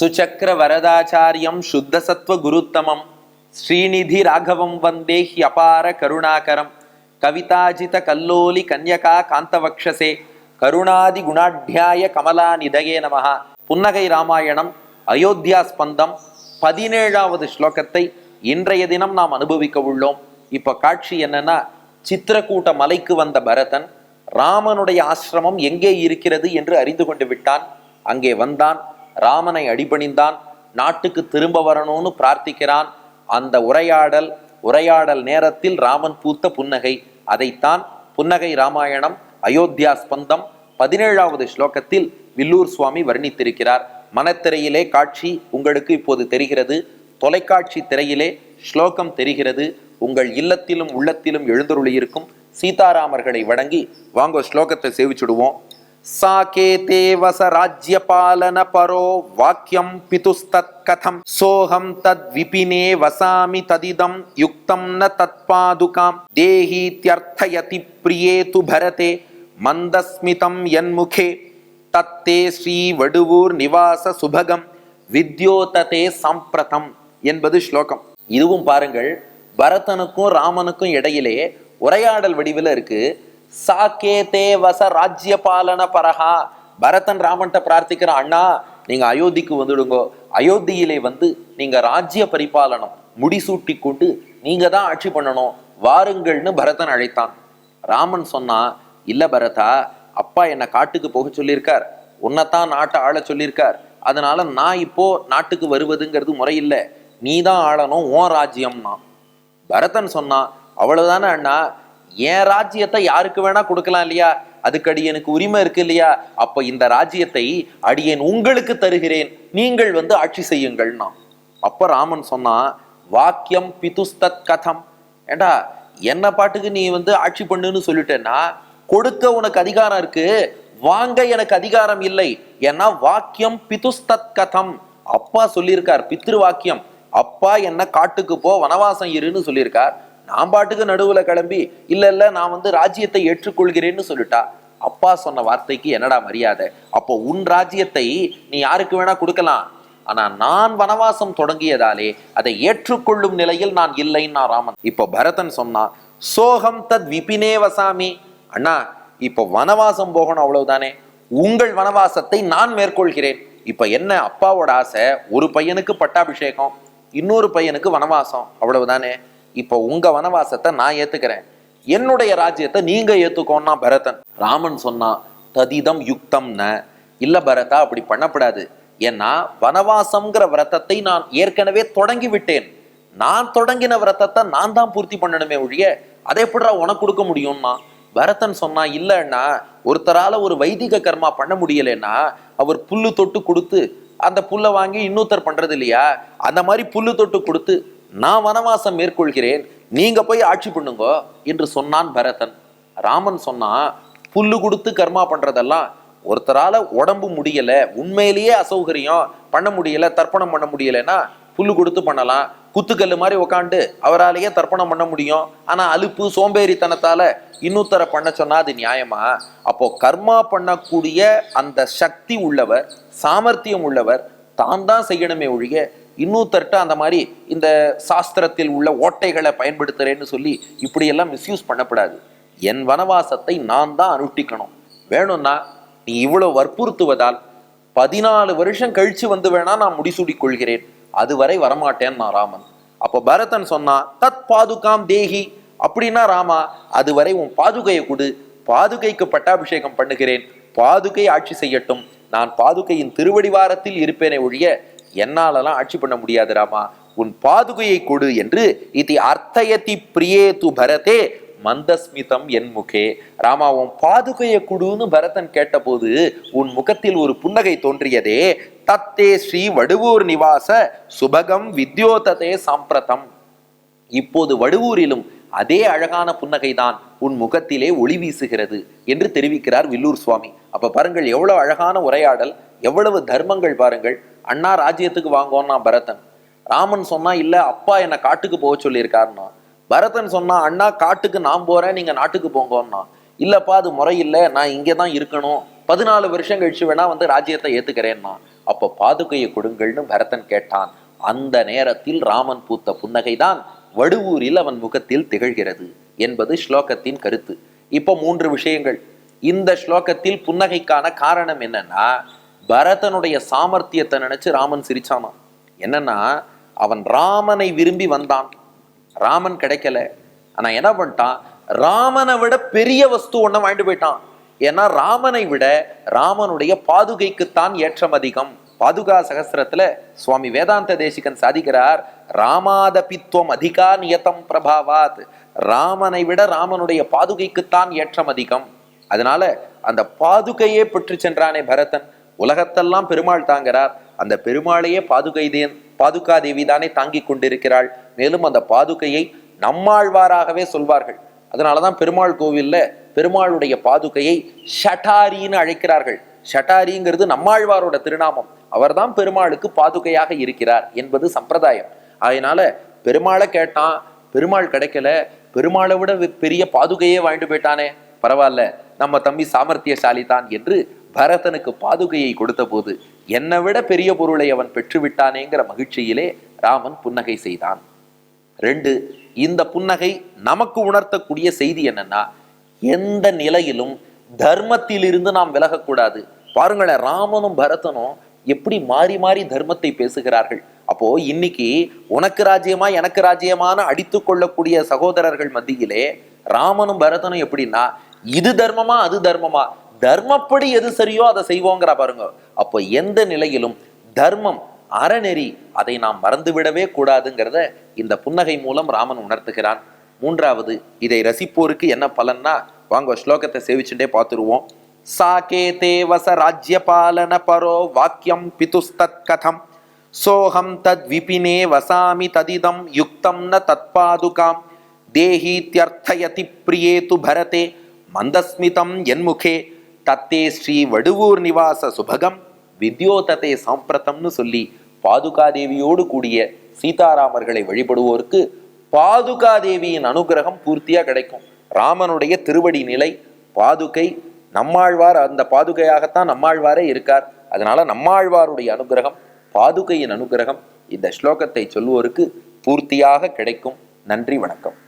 சுச்சக்கர வரதாச்சாரியம் சுத்த சத்வ குருத்தமம். ஸ்ரீநிதி ராகவம் வந்தே ஹியபார கருணாகரம். கவிதாஜித கல்லோலி கன்யகா காந்தவக்ஷசே. கருணாதி குணாட்யாய கமலா நிதயே நமஹ. புன்னகை ராமாயணம் அயோத்தியா ஸ்பந்தம் பதினேழாவது ஸ்லோகத்தை இன்றைய தினம் நாம் அனுபவிக்க உள்ளோம். இப்போ காட்சி என்னன்னா சித்திரக்கூட்ட மலைக்கு வந்த பரதன் ராமனுடைய ஆசிரமம் எங்கே இருக்கிறது என்று அறிந்து கொண்டு விட்டான். அங்கே வந்தான். ராமனை அடிபணிந்தான். நாட்டுக்கு திரும்ப வரணும்னு பிரார்த்திக்கிறான். அந்த உரையாடல் உரையாடல் நேரத்தில் ராமன் பூத்த புன்னகை. அதைத்தான் புன்னகை ராமாயணம் அயோத்தியா ஸ்பந்தம் பதினேழாவது ஸ்லோகத்தில் வில்லூர் சுவாமி வர்ணித்திருக்கிறார். மனத்திரையிலே காட்சி உங்களுக்கு இப்போது தெரிகிறது. தொலைக்காட்சி திரையிலே ஸ்லோகம் தெரிகிறது. உங்கள் இல்லத்திலும் உள்ளத்திலும் எழுந்தருளியிருக்கும் சீதாராமர்களை வணங்கி வாங்க ஸ்லோகத்தை சேவிச்சுடுவோம். சாகேதே வச ராஜ்யபாலன பரோ வாக்கியம் பிதுஸ்தத் கதம் சோஹம் தத் விபினே வசாமி ததிதம் யுக்தம் ந தத்பாதுகாம் தேஹீத்யர்த்தயதி பிரியே து பரதே மந்தஸ்மிதம் என்முகே தத்தே ஸ்ரீ வடுவூர் நிவாச சுபகம் வித்யோததே சம்பிரதம் என்பது ஸ்லோகம். இதுவும் பாருங்கள் பரதனுக்கும் ராமனுக்கும் இடையிலே உரையாடல் வடிவில் இருக்கு. சாக்கே தே வச ராஜ்ய பாலன பரஹா. பரதன் ராமன்ட்ட பிரார்த்திக்கிற அண்ணா நீங்க அயோத்திக்கு வந்துடுங்கோ. அயோத்தியிலே வந்து நீங்க ராஜ்ய பரிபாலனம் முடிசூட்டி கொண்டு நீங்க தான் ஆட்சி பண்ணணும். வாருங்கள்னு பரதன் அழைத்தான். ராமன் சொன்னா இல்ல பரதா அப்பா என்னை காட்டுக்கு போக சொல்லியிருக்கார். உன்னைத்தான் நாட்டை ஆள சொல்லியிருக்கார். அதனால நான் இப்போ நாட்டுக்கு வருவதுங்கிறது முறையில்லை. நீ தான் ஆளணும் உன் ராஜ்யம்னா. பரதன் சொன்னான் அவ்வளவுதானே அண்ணா. என் ராஜ்யத்தை யாருக்கு வேணா கொடுக்கலாம் இல்லையா? அதுக்கு அடியனுக்கு உரிமை இருக்கு இல்லையா? அப்ப இந்த ராஜ்யத்தை அடியேன் உங்களுக்கு தருகிறேன். நீங்கள் வந்து ஆட்சி செய்யுங்கள்னா அப்ப ராமன் சொன்னான் வாக்கியம் பிதுஸ்தத் கதம். ஏண்டா என்ன பாட்டுக்கு நீ வந்து ஆட்சி பண்ணுன்னு சொல்லிட்டேன்னா கொடுக்க உனக்கு அதிகாரம் இருக்கு வாங்க எனக்கு அதிகாரம் இல்லை. ஏன்னா வாக்கியம் பிதுஸ்தத் கதம். அப்பா சொல்லியிருக்கார் பித்ரு வாக்கியம் அப்பா என்ன காட்டுக்கு போ வனவாசம் இருன்னு சொல்லியிருக்கார். நான் பாட்டுக்கு நடுவுல கிளம்பி இல்ல இல்ல நான் வந்து ராஜ்யத்தை ஏற்றுக்கொள்கிறேன்னு சொல்லிட்டா? அப்பா சொன்ன வார்த்தைக்கு என்னடா மரியாதை? அப்போ உன் ராஜ்யத்தை நீ யாருக்கு வேணா கொடுக்கலாம். ஆனா நான் வனவாசம் தொடங்கியதாலே அதை ஏற்றுக்கொள்ளும் நிலையில் நான் இல்லைன்னா ராமன். இப்போ பரதன் சொன்னா சோகம் தத் விபினே வசாமி. அண்ணா இப்போ வனவாசம் போகணும் அவ்வளவுதானே? உங்கள் வனவாசத்தை நான் மேற்கொள்கிறேன். இப்ப என்ன அப்பாவோட ஆசை? ஒரு பையனுக்கு பட்டாபிஷேகம் இன்னொரு பையனுக்கு வனவாசம் அவ்வளவுதானே? இப்போ உங்க வனவாசத்தை நான் ஏத்துக்கிறேன். என்னுடைய ராஜ்யத்தை நீங்க ஏத்துக்கோன்னா பரதன். ராமன் சொன்னா ததிதம் யுக்தம்ன. இல்ல பரதா அப்படி பண்ணப்படாது. ஏன்னா வனவாசம்ங்கிற விரதத்தை நான் ஏற்கனவே தொடங்கி விட்டேன் நான் தொடங்கின விரதத்தை நான் தான் பூர்த்தி பண்ணணுமே ஒழிய அதை எப்படா உனக்கு கொடுக்க முடியும்னா? பரதன் சொன்னா இல்லைன்னா ஒருத்தரால ஒரு வைதிக கர்மா பண்ண முடியலைன்னா அவர் புல்லு தொட்டு கொடுத்து அந்த புல்லை வாங்கி இன்னொருத்தர் பண்றது இல்லையா? அந்த மாதிரி புல்லு தொட்டு கொடுத்து நான் வனவாசம் மேற்கொள்கிறேன் நீங்க போய் ஆட்சி பண்ணுங்க என்று சொன்னான் பரதன். ராமன் சொன்னா புல்லு கொடுத்து கர்மா பண்றதெல்லாம் ஒருத்தரால உடம்பு முடியல உண்மையிலேயே அசௌகரியம் பண்ண முடியல தர்ப்பணம் பண்ண முடியலன்னா புல்லு கொடுத்து பண்ணலாம். குத்துக்கல்லு மாதிரி உக்காண்டு அவராலேயே தர்ப்பணம் பண்ண முடியும். ஆனா அலுப்பு சோம்பேறித்தனத்தால இன்னொருத்தரை பண்ண சொன்னா அது நியாயமா? அப்போ கர்மா பண்ணக்கூடிய அந்த சக்தி உள்ளவர் சாமர்த்தியம் உள்ளவர் தான் தான் செய்யணுமே ஒழிய இன்னொருத்தர்கிட்ட அந்த மாதிரி இந்த சாஸ்திரத்தில் உள்ள ஓட்டைகளை பயன்படுத்துறேன்னு சொல்லி இப்படியெல்லாம் மிஸ்யூஸ் பண்ணக்கூடாது என் வனவாசத்தை நான் தான் அனுஷ்டிக்கணும் வேணும்னா நீ இவ்வளோ வற்புறுத்துவதால் பதினாலு வருஷம் கழிச்சு வந்து வேணா நான் முடிசூடிக் கொள்கிறேன். அதுவரை வரமாட்டேன் நான் ராமன். அப்போ பரதன் சொன்னா தத் பாதுகாம் தேகி அப்படின்னா ராமா அதுவரை உன் பாதுகையை கொடு. பாதுகைக்கு பட்டாபிஷேகம் பண்ணுகிறேன். பாதுகை ஆட்சி செய்யட்டும். நான் பாதுகையின் திருவடிவாரத்தில் இருப்பேனே ஒழிய என்னாலலாம் ஆட்சி பண்ண முடியாது ராமா. உன் பாதுகையை கொடு என்று இது அர்த்தயதி பிரியே து பரதே மந்தஸ்மிதம் என் முகே. ராமா உன் பாதுகையை குடுன்னு பரதன் கேட்டபோது உன் முகத்தில் ஒரு புன்னகை தோன்றியதே. தத்தே ஸ்ரீ வடுவூர் நிவாச சுபகம் வித்யோததே சாம்பிரதம். இப்போது வடுவூரிலும் அதே அழகான புன்னகைதான் உன் முகத்திலே ஒளி வீசுகிறது என்று தெரிவிக்கிறார் வில்லூர் சுவாமி. அப்ப பாருங்கள் எவ்வளவு அழகான உரையாடல் எவ்வளவு தர்மங்கள் பாருங்கள். அண்ணா ராஜ்யத்துக்கு வாங்கோன்னா பரதன். ராமன் சொன்னா இல்ல அப்பா என்னை காட்டுக்கு போக சொல்லியிருக்காருன்னா பரதன் சொன்னா அண்ணா காட்டுக்கு நான் போறேன் நீங்க நாட்டுக்கு போங்கோன்னா இல்லப்பா அது முறையில்லை. நான் இங்கே தான் இருக்கணும். பதினாலு வருஷம் கழிச்சு வேணா வந்து ராஜ்யத்தை ஏத்துக்கிறேன்னா அப்போ பாதுகையை கொடுங்கள்னு பரதன் கேட்டான். அந்த நேரத்தில் ராமன் பூத்த புன்னகைதான் வடுவூரில் அவன் முகத்தில் திகழ்கிறது என்பது ஸ்லோகத்தின் கருத்து. இப்போ மூன்று விஷயங்கள். இந்த ஸ்லோகத்தில் புன்னகைக்கான காரணம் என்னன்னா பரதனுடைய சாமர்த்தியத்தை நினைச்சு ராமன் சிரிச்சானான் என்னன்னா அவன் ராமனை விரும்பி வந்தான். ராமன் கிடைக்கல. ஆனா என்ன பண்ணிட்டான்? ராமனை விட பெரிய வஸ்து ஒன்ன வாங்கிட்டு போயிட்டான். ஏன்னா ராமனை விட ராமனுடைய பாதுகைக்குத்தான் ஏற்றம் அதிகம். பாதுகா சகசிரத்துல சுவாமி வேதாந்த தேசிகன் சாதிக்கிறார் ராமாதபித்துவம் அதிகா நியதம் பிரபாவாத். ராமனை விட ராமனுடைய பாதுகைக்குத்தான் ஏற்றம் அதிகம். அதனால அந்த பாதுகையே பெற்று சென்றானே பரதன். உலகத்தெல்லாம் பெருமாள் தாங்கிறார் அந்த பெருமாளையே பாதுகை தேன் பாதுகா தேவி தானே தாங்கி கொண்டிருக்கிறாள். மேலும் அந்த பாதுகையை நம்மாழ்வாராகவே சொல்வார்கள். அதனாலதான் பெருமாள் கோவில்ல பெருமாளுடைய பாதுகையை ஷட்டாரின்னு அழைக்கிறார்கள். ஷட்டாரிங்கிறது நம்மாழ்வாரோட திருநாமம். அவர்தான் பெருமாளுக்கு பாதுகையாக இருக்கிறார் என்பது சம்பிரதாயம். அதனால பெருமாளை கேட்டான் பெருமாள் கிடைக்கல. பெருமாளை விட வெ- பெரிய பாதுகையே வாங்கிட்டு போயிட்டானே. பரவாயில்ல. நம்ம தம்பி சாமர்த்தியசாலி தான் என்று பரதனுக்கு பாதுகையை கொடுத்த போது என்னை விட பெரிய பொருளை அவன் பெற்றுவிட்டானேங்கிற மகிழ்ச்சியிலே ராமன் புன்னகை செய்தான். ரெண்டு இந்த புன்னகை நமக்கு உணர்த்தக்கூடிய செய்தி என்னன்னா எந்த நிலையிலும் தர்மத்திலிருந்து நாம் விலகக்கூடாது. பாருங்களேன் ராமனும் பரதனும் எப்படி மாறி மாறி தர்மத்தை பேசுகிறார்கள். அப்போ இன்னைக்கு உனக்கு ராஜ்யமா எனக்கு ராஜ்யமான அடித்து கொள்ளக்கூடிய சகோதரர்கள் மத்தியிலே ராமனும் பரதனும் எப்படின்னா இது தர்மமா அது தர்மமா தர்மப்படி எது சரியோ அதை செய்வோங்கிற பாருங்க. அப்போ எந்த நிலையிலும் தர்மம் அறநெறி அதை நாம் மறந்துவிடவே கூடாதுங்கிறத இந்த புன்னகை மூலம் ராமன் உணர்த்துகிறான். மூன்றாவது இதை ரசிப்போருக்கு என்ன பலன்னா வாங்க ஸ்லோகத்தை சேவிச்சுட்டே பார்த்துருவோம். சாகே தேவச ராஜ்ய ராஜ்யபாலன பரோ வாக்கியம் பிதுஸ்தத் கதம். சோகம் தத் விபினே வசாமி ததிதம் யுக்தம் ந தத்பாதுகாம் தேஹீத்யர்த்தயதி பிரியேது பரதே மந்தஸ்மிதம் என்முகே தத்தே ஸ்ரீ வடுவூர் நிவாச சுபகம் வித்யோததே சாம்பிரதம்னு சொல்லி பாதுகாதேவியோடு கூடிய சீதாராமர்களை வழிபடுவோருக்கு பாதுகாதேவியின் அனுகிரகம் பூர்த்தியாக கிடைக்கும். ராமனுடைய திருவடி நிலை பாதுகை நம்மாழ்வார் அந்த பாதுகையாகத்தான் நம்மாழ்வாரே இருக்கார். அதனால நம்மாழ்வாருடைய அனுகிரகம் பாதுகையின் அனுகிரகம் இந்த ஸ்லோகத்தை சொல்வோருக்கு பூர்த்தியாக கிடைக்கும். நன்றி வணக்கம்.